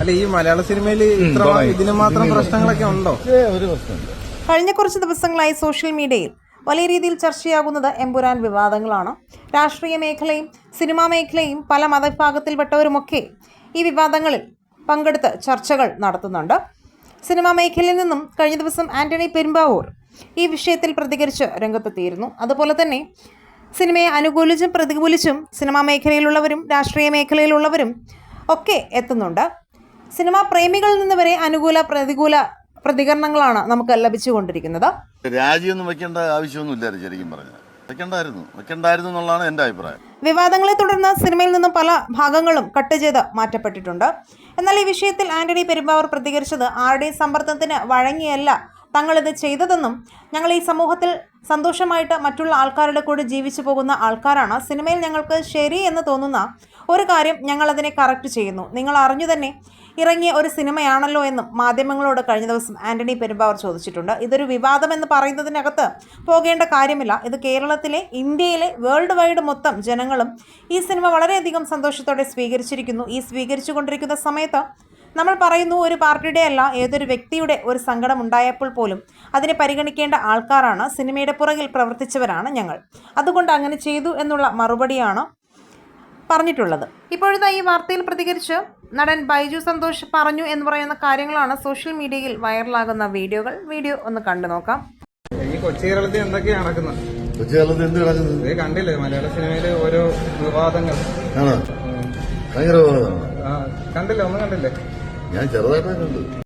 അല്ല ഈ മലയാള സിനിമയിൽ ഇത്ര ഇതിന് മാത്രം പ്രശ്നങ്ങളൊക്കെ ഉണ്ടോ? കഴിഞ്ഞ കുറച്ച് ദിവസങ്ങളായി സോഷ്യൽ മീഡിയയിൽ വലിയ രീതിയിൽ ചർച്ചയാകുന്നത് എമ്പുരാൻ വിവാദങ്ങളാണ്. രാഷ്ട്രീയ മേഖലയും സിനിമാ മേഖലയും പല മതവിഭാഗത്തിൽപ്പെട്ടവരുമൊക്കെ ഈ വിവാദങ്ങളിൽ പങ്കെടുത്ത് ചർച്ചകൾ നടത്തുന്നുണ്ട്. സിനിമാ മേഖലയിൽ നിന്നും കഴിഞ്ഞ ദിവസം ആന്റണി പെരുമ്പാവൂർ ഈ വിഷയത്തിൽ പ്രതികരിച്ച് രംഗത്തെത്തിയിരുന്നു. അതുപോലെ തന്നെ സിനിമയെ അനുകൂലിച്ചും പ്രതികൂലിച്ചും സിനിമാ മേഖലയിലുള്ളവരും രാഷ്ട്രീയ മേഖലയിലുള്ളവരും ഒക്കെ എത്തുന്നുണ്ട്. സിനിമാ പ്രേമികളിൽ നിന്ന് വരെ അനുകൂല പ്രതികൂല പ്രതികരണങ്ങളാണ് നമുക്ക് ലഭിച്ചുകൊണ്ടിരിക്കുന്നത്. രാജിയൊന്നും വെക്കേണ്ട ആവശ്യമൊന്നുമില്ലായിരുന്നു ശരിക്കും പറഞ്ഞു വെക്കണ്ടായിരുന്നു. വെക്കണ്ടായിരുന്നു എന്നുള്ളതാണ് എന്റെ അഭിപ്രായം. വിവാദങ്ങളെ തുടർന്ന് സിനിമയിൽ നിന്നും പല ഭാഗങ്ങളും കട്ട് ചെയ്ത് മാറ്റപ്പെട്ടിട്ടുണ്ട്. എന്നാൽ ഈ വിഷയത്തിൽ ആന്റണി പെരുമ്പാവൂർ പ്രതികരിച്ചത് ആരുടെയും സമ്മർദ്ദത്തിന് വഴങ്ങിയല്ല തങ്ങളിത് ചെയ്തതെന്നും ഞങ്ങൾ ഈ സമൂഹത്തിൽ സന്തോഷമായിട്ട് മറ്റുള്ള ആൾക്കാരുടെ കൂടെ ജീവിച്ചു പോകുന്ന ആൾക്കാരാണ്. സിനിമയിൽ ഞങ്ങൾക്ക് ശരി എന്ന് തോന്നുന്ന ഒരു കാര്യം ഞങ്ങൾ അതിനെ കറക്റ്റ് ചെയ്യുന്നു. നിങ്ങൾ അറിഞ്ഞു തന്നെ ഇറങ്ങിയ ഒരു സിനിമയാണല്ലോ എന്നും മാധ്യമങ്ങളോട് കഴിഞ്ഞ ദിവസം ആന്റണി പെരുമ്പാവർ ചോദിച്ചിട്ടുണ്ട്. ഇതൊരു വിവാദം എന്ന് പറയുന്നതിനകത്ത് പോകേണ്ട കാര്യമില്ല. ഇത് കേരളത്തിലെ ഇന്ത്യയിലെ വേൾഡ് വൈഡ് മൊത്തം ജനങ്ങളും ഈ സിനിമ വളരെയധികം സന്തോഷത്തോടെ സ്വീകരിച്ചിരിക്കുന്നു. ഈ സ്വീകരിച്ചു കൊണ്ടിരിക്കുന്ന സമയത്ത് നമ്മൾ പറയുന്നു ഒരു പാർട്ടിയുടെ അല്ല ഏതൊരു വ്യക്തിയുടെ ഒരു സങ്കടം ഉണ്ടായപ്പോൾ പോലും അതിനെ പരിഗണിക്കേണ്ട ആൾക്കാരാണ് സിനിമയുടെ പുറകിൽ പ്രവർത്തിച്ചവരാണ് ഞങ്ങൾ. അതുകൊണ്ട് അങ്ങനെ ചെയ്തു എന്നുള്ള മറുപടിയാണ് പറഞ്ഞിട്ടുള്ളത്. ഇപ്പോഴത്തെ ഈ വാർത്തയിൽ പ്രതികരിച്ച് നടൻ ബൈജു സന്തോഷ് പറഞ്ഞു എന്ന് പറയുന്ന കാര്യങ്ങളാണ് സോഷ്യൽ മീഡിയയിൽ വൈറലാകുന്ന വീഡിയോകൾ. വീഡിയോ ഒന്ന് കണ്ടു നോക്കാം. ഈ കൊച്ചി കേരളത്തിൽ എന്തൊക്കെയാണ് നടക്കുന്നത്? കൊച്ചി കേരളത്തിൽ എന്ത് നടക്കുന്നത്? ഇത് കണ്ടില്ലേ മലയാള സിനിമയിലെ ഓരോ വിവാദങ്ങൾ. ഭയങ്കര കണ്ടില്ലേ ഒന്നും കണ്ടില്ലേ? ഞാൻ ചെറുതായിട്ടാണ് കണ്ടു